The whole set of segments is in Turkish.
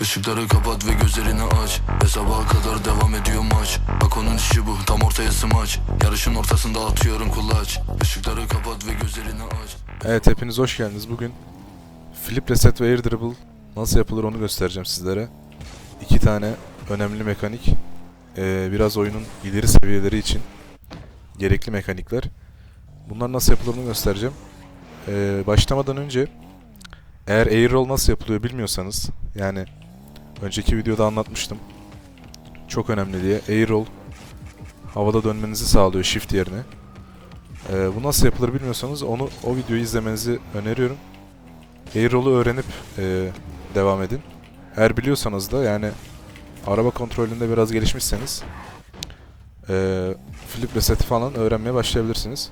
Işıkları kapat ve gözlerini aç Ve sabaha kadar devam ediyor maç Bak onun işi bu tam ortaya smaç Yarışın ortasında atıyorum kulaç Işıkları kapat ve gözlerini aç Evet hepiniz hoş geldiniz. Bugün Flip Reset ve Air Dribble nasıl yapılır onu göstereceğim sizlere. İki tane önemli mekanik. Ee, biraz oyunun ileri seviyeleri için gerekli mekanikler. Bunlar nasıl yapılır onu göstereceğim. Ee, başlamadan önce eğer Air Roll nasıl yapılıyor bilmiyorsanız yani önceki videoda anlatmıştım. Çok önemli diye. Air Roll havada dönmenizi sağlıyor shift yerine. Ee, bu nasıl yapılır bilmiyorsanız onu o videoyu izlemenizi öneriyorum. Airroll'u öğrenip e, devam edin. Eğer biliyorsanız da yani araba kontrolünde biraz gelişmişseniz e, flip reset falan öğrenmeye başlayabilirsiniz.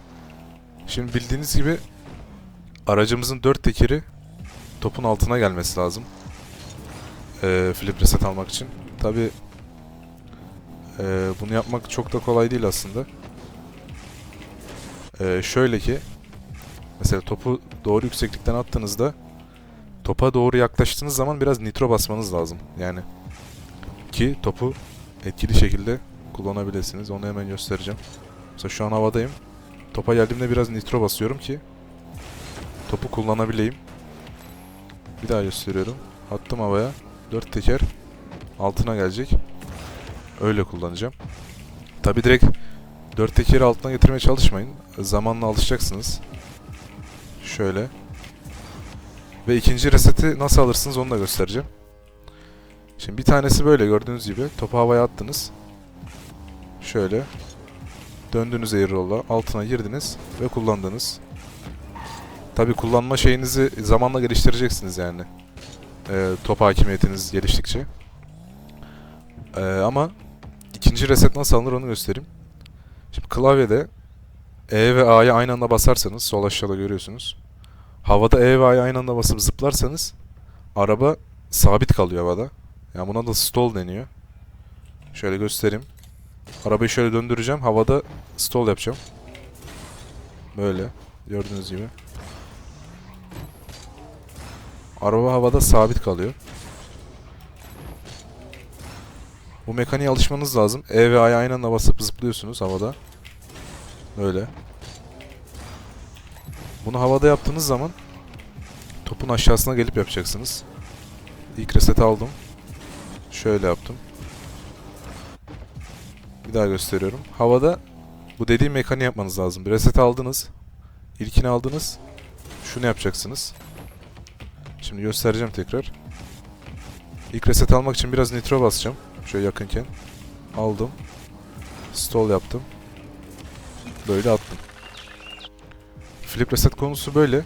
Şimdi bildiğiniz gibi aracımızın dört tekeri topun altına gelmesi lazım. E, flip reset almak için. Tabi bunu yapmak çok da kolay değil aslında. Ee, şöyle ki mesela topu doğru yükseklikten attığınızda topa doğru yaklaştığınız zaman biraz nitro basmanız lazım. Yani ki topu etkili şekilde kullanabilirsiniz. Onu hemen göstereceğim. Mesela şu an havadayım. Topa geldiğimde biraz nitro basıyorum ki topu kullanabileyim. Bir daha gösteriyorum. Attım havaya. Dört teker altına gelecek. Öyle kullanacağım. Tabi direkt Dört tekeri altına getirmeye çalışmayın. Zamanla alışacaksınız. Şöyle. Ve ikinci reseti nasıl alırsınız onu da göstereceğim. Şimdi bir tanesi böyle gördüğünüz gibi. Topu havaya attınız. Şöyle. Döndünüz airroll'a. Altına girdiniz ve kullandınız. Tabi kullanma şeyinizi zamanla geliştireceksiniz yani. Ee, top hakimiyetiniz geliştikçe. Ee, ama ikinci reset nasıl alınır onu göstereyim. Şimdi klavyede E ve A'ya aynı anda basarsanız sol aşağıda görüyorsunuz. Havada E ve A'ya aynı anda basıp zıplarsanız araba sabit kalıyor havada. Yani buna da stall deniyor. Şöyle göstereyim. Arabayı şöyle döndüreceğim. Havada stall yapacağım. Böyle. Gördüğünüz gibi. Araba havada sabit kalıyor. Bu mekaniğe alışmanız lazım. E ve A'ya aynı anda basıp zıplıyorsunuz havada. Böyle. Bunu havada yaptığınız zaman topun aşağısına gelip yapacaksınız. İlk reset aldım. Şöyle yaptım. Bir daha gösteriyorum. Havada bu dediğim mekaniği yapmanız lazım. Bir reset aldınız. İlkini aldınız. Şunu yapacaksınız. Şimdi göstereceğim tekrar. İlk reset almak için biraz nitro basacağım. Şöyle yakınken. Aldım. Stall yaptım. Böyle attım. Flip reset konusu böyle.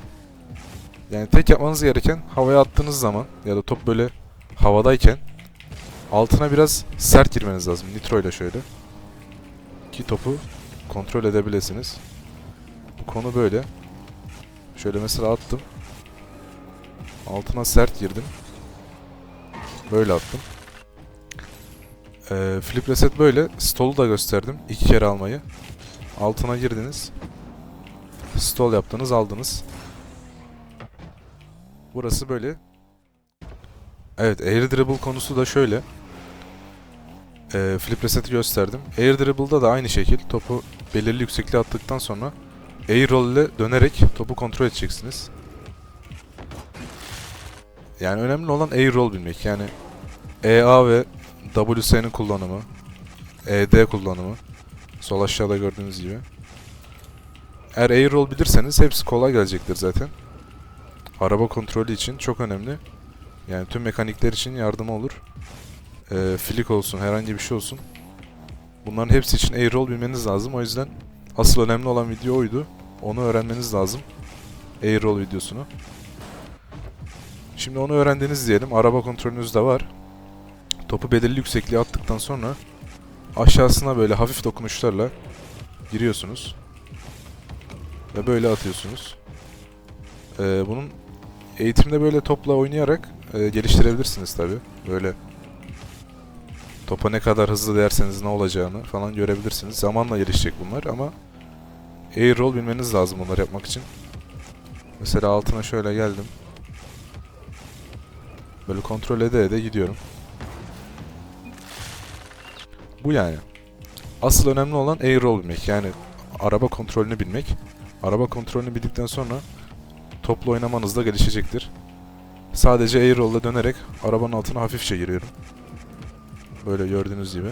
Yani tek yapmanız gereken havaya attığınız zaman ya da top böyle havadayken altına biraz sert girmeniz lazım. Nitro ile şöyle. Ki topu kontrol edebilirsiniz. Bu konu böyle. Şöyle mesela attım. Altına sert girdim. Böyle attım. Ee, flip reset böyle. Stall'u da gösterdim. İki kere almayı. Altına girdiniz. Stall yaptınız, aldınız. Burası böyle. Evet, Air Dribble konusu da şöyle. Ee, flip reset'i gösterdim. Air Dribble'da da aynı şekil. Topu belirli yüksekliğe attıktan sonra Air Roll ile dönerek topu kontrol edeceksiniz. Yani önemli olan Air Roll bilmek. Yani EA ve WS'nin kullanımı, ED kullanımı, sol aşağıda gördüğünüz gibi. Eğer air roll bilirseniz hepsi kolay gelecektir zaten. Araba kontrolü için çok önemli. Yani tüm mekanikler için yardımı olur. Ee, flick olsun, herhangi bir şey olsun. Bunların hepsi için air roll bilmeniz lazım. O yüzden asıl önemli olan video oydu. Onu öğrenmeniz lazım. Air roll videosunu. Şimdi onu öğrendiniz diyelim. Araba kontrolünüz de var. Topu belirli yüksekliğe attıktan sonra aşağısına böyle hafif dokunuşlarla giriyorsunuz. Ve böyle atıyorsunuz. Ee, bunun eğitimde böyle topla oynayarak e, geliştirebilirsiniz tabi. Böyle topa ne kadar hızlı derseniz ne olacağını falan görebilirsiniz. Zamanla gelişecek bunlar ama air roll bilmeniz lazım bunları yapmak için. Mesela altına şöyle geldim. Böyle kontrol ede ede gidiyorum. Bu yani. Asıl önemli olan air roll bilmek. Yani araba kontrolünü bilmek. Araba kontrolünü bildikten sonra toplu oynamanız da gelişecektir. Sadece air roll'la dönerek arabanın altına hafifçe giriyorum. Böyle gördüğünüz gibi.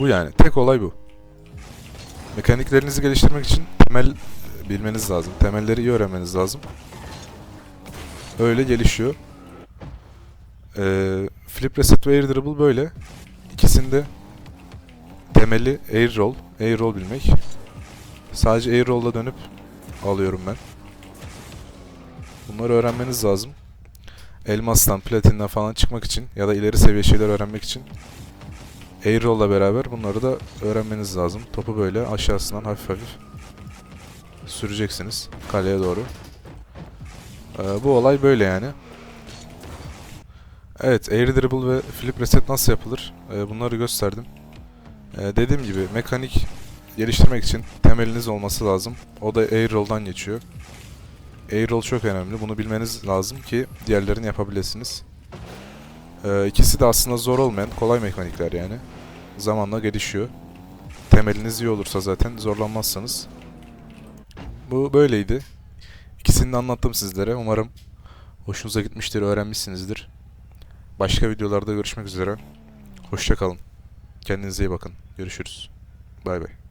Bu yani. Tek olay bu. Mekaniklerinizi geliştirmek için temel bilmeniz lazım. Temelleri iyi öğrenmeniz lazım. Öyle gelişiyor. Ee, flip reset ve air dribble böyle. İkisinde temeli air roll. Air roll bilmek. Sadece air roll'la dönüp alıyorum ben. Bunları öğrenmeniz lazım. Elmastan, platinden falan çıkmak için ya da ileri seviye şeyler öğrenmek için air roll'la beraber bunları da öğrenmeniz lazım. Topu böyle aşağısından hafif hafif süreceksiniz kaleye doğru. Ee, bu olay böyle yani. Evet, air dribble ve flip reset nasıl yapılır? Ee, bunları gösterdim. Ee, dediğim gibi mekanik geliştirmek için temeliniz olması lazım. O da air roll'dan geçiyor. Air roll çok önemli. Bunu bilmeniz lazım ki diğerlerini yapabilirsiniz. Ee, ikisi de aslında zor olmayan kolay mekanikler yani. Zamanla gelişiyor. Temeliniz iyi olursa zaten zorlanmazsanız. Bu böyleydi. İkisini de anlattım sizlere. Umarım hoşunuza gitmiştir, öğrenmişsinizdir. Başka videolarda görüşmek üzere. Hoşçakalın. Kendinize iyi bakın. Görüşürüz. Bay bay.